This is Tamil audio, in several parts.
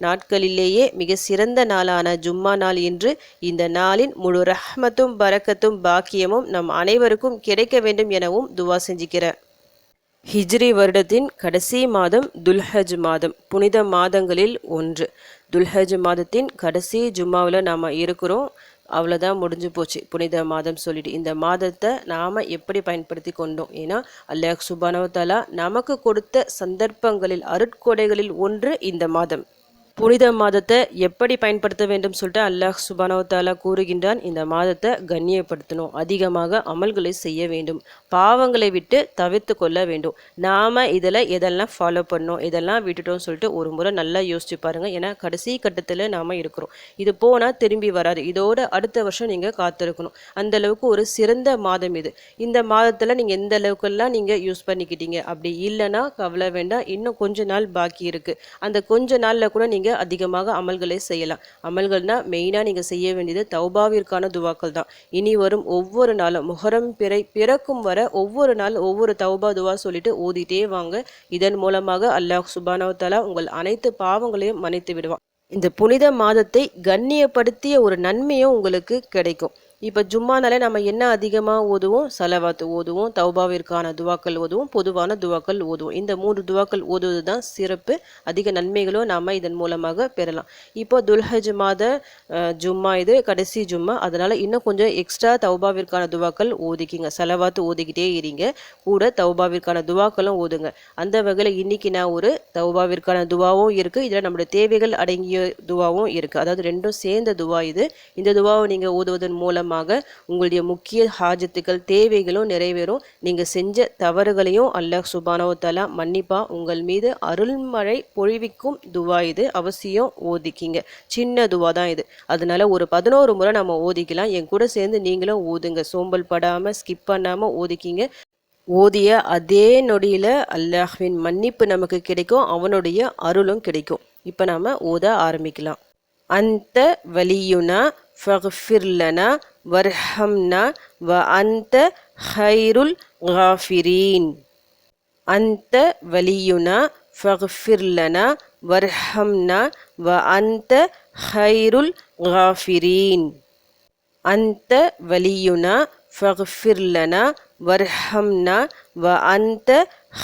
நாட்களிலேயே மிக சிறந்த நாளான ஜும்மா நாள் இன்று இந்த நாளின் முழு ரஹ்மத்தும் பரக்கத்தும் பாக்கியமும் நம் அனைவருக்கும் கிடைக்க வேண்டும் எனவும் துவா செஞ்சுக்கிறேன். ஹிஜ்ரி வருடத்தின் கடைசி மாதம் துல்ஹஜ் மாதம் புனித மாதங்களில் ஒன்று. துல்ஹஜ் மாதத்தின் கடைசி ஜும்மாவில் நாம் இருக்கிறோம். அவ்வளோதான் முடிஞ்சு போச்சு புனித மாதம் சொல்லிட்டு. இந்த மாதத்தை நாம் எப்படி பயன்படுத்தி கொண்டோம்? ஏன்னா அல்லாஹ் சுபானவத்தாலா நமக்கு கொடுத்த சந்தர்ப்பங்களில் அருட்கொடைகளில் ஒன்று இந்த மாதம். புனித மாதத்தை எப்படி பயன்படுத்த வேண்டும் சொல்லிட்டு அல்லாஹ் சுபானவத்தாலா கூறுகின்றான். இந்த மாதத்தை கண்ணியப்படுத்தணும். அதிகமாக அமல்களை செய்ய வேண்டும். பாவங்களை விட்டு தவிர்த்து கொள்ள வேண்டும். நாம் இதில் எதெல்லாம் ஃபாலோ பண்ணோம் இதெல்லாம் விட்டுட்டோம் சொல்லிட்டு ஒரு முறை நல்லா யோசிச்சு பாருங்கள் ஏன்னா கடைசி கட்டத்தில் நாம் இருக்கிறோம். இது போனால் திரும்பி வராது. இதோட அடுத்த வருஷம் நீங்கள் காத்திருக்கணும். அந்த அளவுக்கு ஒரு சிறந்த மாதம் இது. இந்த மாதத்தில் நீங்கள் எந்த அளவுக்கெல்லாம் நீங்கள் யூஸ் பண்ணிக்கிட்டீங்க? அப்படி இல்லைன்னா கவலை வேண்டாம். இன்னும் கொஞ்ச நாள் பாக்கி இருக்குது அந்த கொஞ்ச நாளில் கூட நீங்கள் அதிகமாக அமல்களை செய்யலாம். அமல்கள்னா மெயினாக நீங்கள் செய்ய வேண்டியது தௌபாவிற்கான துவாக்கள் தான். இனி வரும் ஒவ்வொரு நாளும் முகரம் பிறை பிறக்கும் வர ஒவ்வொரு நாள் ஒவ்வொரு தௌபா துவா சொல்லிட்டு ஓதிட்டே வாங்க. இதன் மூலமாக அல்லாஹ் சுபானவத்தாலா உங்கள் அனைத்து பாவங்களையும் மன்னித்து விடுவான். இந்த புனித மாதத்தை கண்ணியப்படுத்திய ஒரு நன்மையும் உங்களுக்கு கிடைக்கும். இப்போ ஜும்மானாலே நம்ம என்ன அதிகமாக ஓதுவோம்? செலவாத்து ஓதுவோம் தௌபாவிற்கான துவாக்கள் ஓதுவோம் பொதுவான துவாக்கள் ஓதுவோம். இந்த மூன்று துவாக்கள் ஓதுவது தான் சிறப்பு. அதிக நன்மைகளும் நாம் இதன் மூலமாக பெறலாம். இப்போ துல்ஹஜ் மாத ஜும்மா இது கடைசி ஜும்மா. அதனால் இன்னும் கொஞ்சம் எக்ஸ்ட்ரா தௌபாவிற்கான துவாக்கள் ஓதிக்கிங்க. செலவாத்து ஓதிக்கிட்டே இருங்க. கூட தௌபாவிற்கான துவாக்களும் ஓதுங்க. அந்த வகையில் இன்னைக்கு நான் ஒரு தௌபாவிற்கான துவாவும் இருக்குது இதில் நம்மளுடைய தேவைகள் அடங்கிய துவாவும் இருக்குது அதாவது ரெண்டும் சேர்ந்த துவா இது. இந்த துவாவை நீங்கள் ஓதுவதன் மூலம் மூலமாக உங்களுடைய முக்கிய ஹாஜத்துக்கள் தேவைகளும் நிறைவேறும். நீங்கள் செஞ்ச தவறுகளையும் அல்லாஹ் சுபானவத்தாலா தலா மன்னிப்பா. உங்கள் மீது அருள்மழை பொழிவிக்கும் துவா இது. அவசியம் ஓதிக்கிங்க. சின்ன துவா தான் இது. அதனால ஒரு பதினோரு முறை நம்ம ஓதிக்கலாம். என் கூட சேர்ந்து நீங்களும் ஓதுங்க. சோம்பல் படாமல் ஸ்கிப் பண்ணாமல் ஓதிக்கிங்க. ஓதிய அதே நொடியில் அல்லாஹ்வின் மன்னிப்பு நமக்கு கிடைக்கும். அவனுடைய அருளும் கிடைக்கும். இப்போ நாம் ஓத ஆரம்பிக்கலாம். அந்த வலியுனா ஃபஹ்ஃபிர்லனா வர்ஹம்னா வ அந்த ஹைருல் காஃபிரீன். அந்த வலியுனா ஃபஃபிர்லனா வர்ஹம்னா வ அந்த ஹைருல் காஃபிரீன். அந்த வலியுனா ஃபஃபிர்லனா வர்ஹம்னா வ அந்த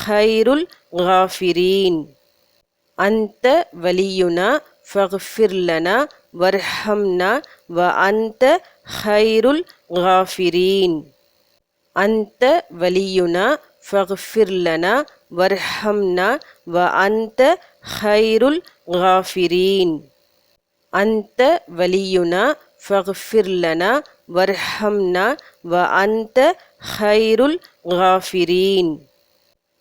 ஹைருல் காஃபிரீன். அந்த வலியுனா ஃபஃபிர்லனா வர்ஹம்னா வ அந்த ஹைருல் காஃபிரீன். அந்த வலியுனா ஃபஃபிர்லனா வர்ஹம்னா வ அந்த ஹைருல் காஃபிரீன். அந்த வலியுனா ஃபஃபிர்லனா வர்ஹம்னா வ அந்த ஹைருல் காஃபிரீன்.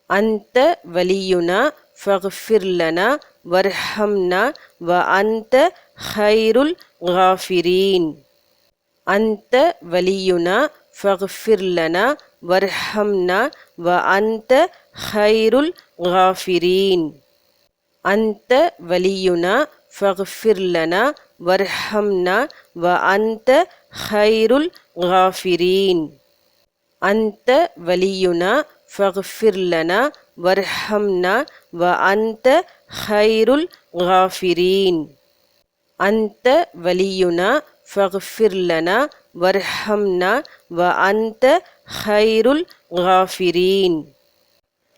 அந்த வலியுனா ஃபஃபிர்லனா வர்ஹம்னா வ அந்த خير الغافرين أنت ولينا فاغفر لنا وارحمنا وأنت خير الغافرين أنت ولينا فاغفر لنا وارحمنا وأنت خير الغافرين أنت ولينا فاغفر لنا وارحمنا وأنت خير الغافرين அந்த வலியுனா ஃபஃபிர்லனா வர்ஹம்னா வ அந்த ஹைருல் காஃபிரீன்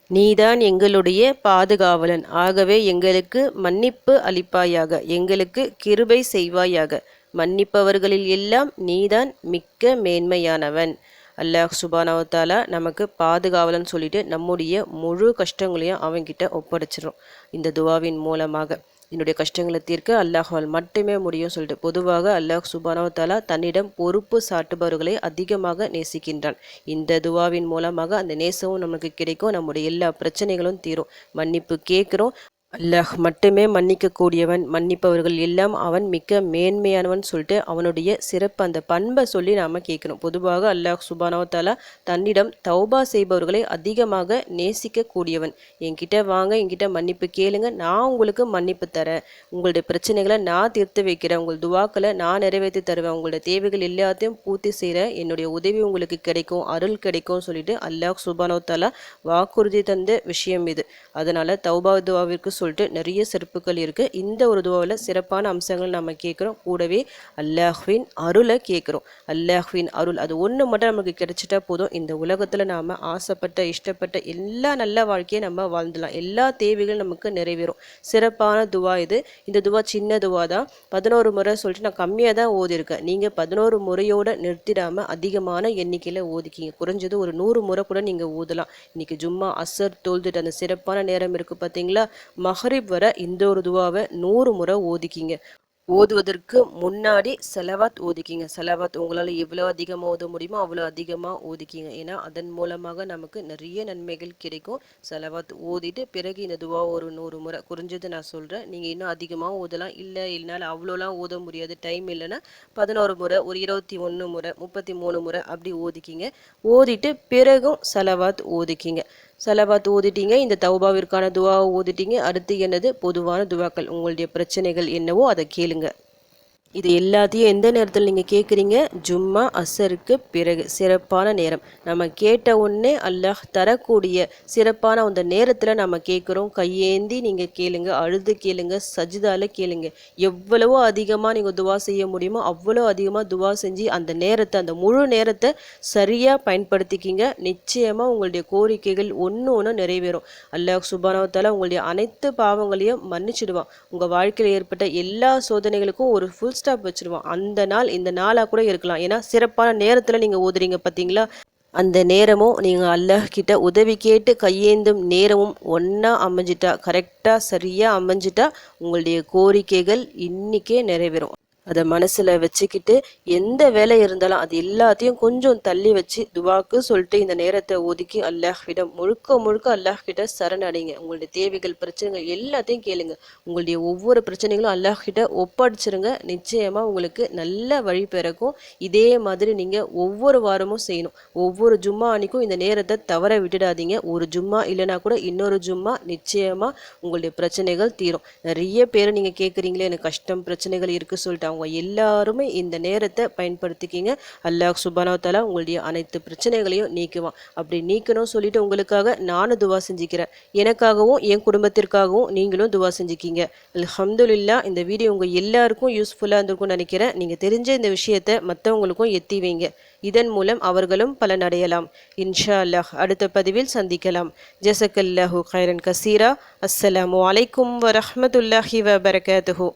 நீதான் எங்களுடைய பாதுகாவலன். ஆகவே எங்களுக்கு மன்னிப்பு அளிப்பாயாக எங்களுக்கு கிருபை செய்வாயாக. மன்னிப்பவர்களில் எல்லாம் நீதான் மிக்க மேன்மையானவன். அல்லாஹ் சுபானாவத்தாலா நமக்கு பாதுகாவலன்னு சொல்லிட்டு நம்முடைய முழு கஷ்டங்களையும் அவன்கிட்ட ஒப்படைச்சிடும் இந்த துவாவின் மூலமாக. என்னுடைய கஷ்டங்களை தீர்க்க அல்லாஹால் மட்டுமே முடியும் சொல்லிட்டு பொதுவாக அல்லாஹ் சுபானவத்தாலா தன்னிடம் பொறுப்பு சாட்டுபவர்களை அதிகமாக நேசிக்கின்றான். இந்த துவாவின் மூலமாக அந்த நேசமும் நமக்கு கிடைக்கும் நம்முடைய எல்லா பிரச்சனைகளும் தீரும். மன்னிப்பு கேட்குறோம். அல்லாஹ் மட்டுமே மன்னிக்கக்கூடியவன் மன்னிப்பவர்கள் எல்லாம் அவன் மிக்க மேன்மையானவன் சொல்லிட்டு அவனுடைய சிறப்பு அந்த பண்பை சொல்லி நாம் கேட்கணும். பொதுவாக அல்லாஹ் சுபானவத்தாலா தன்னிடம் தௌபா செய்பவர்களை அதிகமாக நேசிக்கக்கூடியவன். என்கிட்ட வாங்க என்கிட்ட மன்னிப்பு கேளுங்க நான் உங்களுக்கு மன்னிப்பு தரேன். உங்களுடைய பிரச்சனைகளை நான் தீர்த்து வைக்கிறேன் உங்கள் துவாக்களை நான் நிறைவேற்றி தருவேன் உங்களுடைய தேவைகள் எல்லாத்தையும் பூர்த்தி செய்கிறேன் என்னுடைய உதவி உங்களுக்கு கிடைக்கும் அருள் கிடைக்கும் சொல்லிட்டு அல்லாஹ் சுபானவத்தாலா வாக்குறுதி தந்த விஷயம் இது. அதனால் தௌபா துவாவிற்கு சொல்லிட்டு நிறைய சிறப்புகள் இருக்குது இந்த ஒரு துவாவில் சிறப்பான அம்சங்கள் நம்ம கேட்குறோம் கூடவே அல்லாஹ்வின் அருளை கேட்குறோம் அல்லாஹ்வின் அருள் அது ஒன்று மட்டும் நமக்கு கிடைச்சிட்டா போதும். இந்த உலகத்தில் நாம் ஆசைப்பட்ட இஷ்டப்பட்ட எல்லா நல்ல வாழ்க்கையை நம்ம வாழ்ந்துடலாம். எல்லா தேவைகளும் நமக்கு நிறைவேறும். சிறப்பான துவா இது. இந்த துவா சின்ன துவா தான். பதினோரு முறை சொல்லிட்டு நான் கம்மியாக தான் ஓதிருக்கேன் நீங்கள் பதினோரு முறையோடு நிறுத்திடாமல் அதிகமான எண்ணிக்கையில் ஓதிக்கிங்க. குறைஞ்சது ஒரு நூறு முறை கூட நீங்கள் ஓதலாம். இன்றைக்கி ஜும்மா அசர் தோல்துட்டு அந்த சிறப்பான நேரம் இருக்குது பார்த்தீங்களா மஹரிப் வர இந்த ஒரு துவாவை நூறு முறை ஓதிக்கிங்க. ஓதுவதற்கு முன்னாடி செலவாத் ஓதிக்கிங்க. செலவாத் உங்களால் எவ்வளோ அதிகமாக ஓத முடியுமோ அவ்வளோ அதிகமாக ஓதிக்கிங்க. ஏன்னா அதன் மூலமாக நமக்கு நிறைய நன்மைகள் கிடைக்கும். செலவாத் ஓதிட்டு பிறகு இந்த துவா ஒரு நூறு முறை. குறைஞ்சது நான் சொல்கிறேன் நீங்கள் இன்னும் அதிகமாக ஓதலாம். இல்லை இல்லைனாலும் அவ்வளோலாம் ஓத முடியாது. டைம் இல்லைன்னா பதினோரு முறை ஒரு இருபத்தி ஒன்று முறை முப்பத்தி மூணு முறை அப்படி ஓதிக்கிங்க. ஓதிட்டு பிறகும் செலவாத் ஓதிக்கிங்க. சலவாத் ஓதிட்டீங்க. இந்த தௌபாவிற்கான துவாவை ஓதிட்டீங்க. அடுத்து என்னது? பொதுவான துவாக்கள். உங்களுடைய பிரச்சனைகள் என்னவோ அதை கேளுங்க. இது எல்லாத்தையும் எந்த நேரத்தில் நீங்கள் கேட்குறீங்க ஜும்மா அசருக்கு பிறகு சிறப்பான நேரம். நம்ம கேட்ட உடனே அல்லாஹ் தரக்கூடிய சிறப்பான அந்த நேரத்தில் நம்ம கேட்குறோம் கையேந்தி நீங்கள் கேளுங்க அழுது கேளுங்க சஜிதால கேளுங்க. எவ்வளவோ அதிகமாக நீங்கள் துவா செய்ய முடியுமோ அவ்வளோ அதிகமாக துவா செஞ்சு அந்த நேரத்தை அந்த முழு நேரத்தை சரியாக பயன்படுத்திக்கிங்க. நிச்சயமாக உங்களுடைய கோரிக்கைகள் ஒன்று ஒன்று நிறைவேறும். அல்லாஹ் சுபானவத்தால் உங்களுடைய அனைத்து பாவங்களையும் மன்னிச்சிடுவான். உங்கள் வாழ்க்கையில் ஏற்பட்ட எல்லா சோதனைகளுக்கும் ஒரு ஃபுல் ஸ்டாப் வச்சுருவோம். அந்த நாள் இந்த நாளாக கூட இருக்கலாம். ஏன்னா சிறப்பான நேரத்தில் நீங்கள் ஓதுறீங்க பார்த்தீங்களா அந்த நேரமும் நீங்கள் அல்லாஹ் கிட்ட உதவி கேட்டு கையேந்தும் நேரமும் ஒன்றா அமைஞ்சிட்டா கரெக்டாக சரியாக அமைஞ்சிட்டா உங்களுடைய கோரிக்கைகள் இன்றைக்கே நிறைவேறும். அதை மனசில் வச்சுக்கிட்டு எந்த வேலை இருந்தாலும் அது எல்லாத்தையும் கொஞ்சம் தள்ளி வச்சு துவாக்கு சொல்லிட்டு இந்த நேரத்தை ஒதுக்கி அல்லாஹ்விடம் முழுக்க முழுக்க அல்லாஹ்கிட்ட சரணடைங்க உங்களுடைய தேவைகள் பிரச்சனைகள் எல்லாத்தையும் கேளுங்க. உங்களுடைய ஒவ்வொரு பிரச்சனைகளும் அல்லாஹ் கிட்ட ஒப்படைச்சிருங்க. நிச்சயமாக உங்களுக்கு நல்ல வழி பிறக்கும். இதே மாதிரி நீங்கள் ஒவ்வொரு வாரமும் செய்யணும். ஒவ்வொரு ஜும்மா அன்னைக்கும் இந்த நேரத்தை தவற விட்டுடாதீங்க. ஒரு ஜும்மா இல்லைனா கூட இன்னொரு ஜும்மா நிச்சயமாக உங்களுடைய பிரச்சனைகள் தீரும். நிறைய பேர் நீங்கள் கேட்குறீங்களே எனக்கு கஷ்டம் பிரச்சனைகள் இருக்குது சொல்லிட்டு. அவங்க எல்லாருமே இந்த நேரத்தை பயன்படுத்திக்கிங்க. அல்லாஹ் சுபானவத்தாலா உங்களுடைய அனைத்து பிரச்சனைகளையும் நீக்குவான். அப்படி நீக்கணும் சொல்லிட்டு உங்களுக்காக நானும் துவா செஞ்சுக்கிறேன். எனக்காகவும் என் குடும்பத்திற்காகவும் நீங்களும் துவா செஞ்சுக்கிங்க. அலமதுல்லா இந்த வீடியோ உங்கள் எல்லாருக்கும் யூஸ்ஃபுல்லாக இருந்திருக்கும்னு நினைக்கிறேன். நீங்கள் தெரிஞ்ச இந்த விஷயத்தை மற்றவங்களுக்கும் எத்தி வைங்க. இதன் மூலம் அவர்களும் பலனடையலாம் இன்ஷா அல்லாஹ் அடுத்த பதிவில் சந்திக்கலாம். ஜசக்கல்லாஹு கைரன் கசீரா. அஸ்ஸலாமு அலைக்கும் வரஹமத்துல்லாஹி வபரகாத்துஹூ.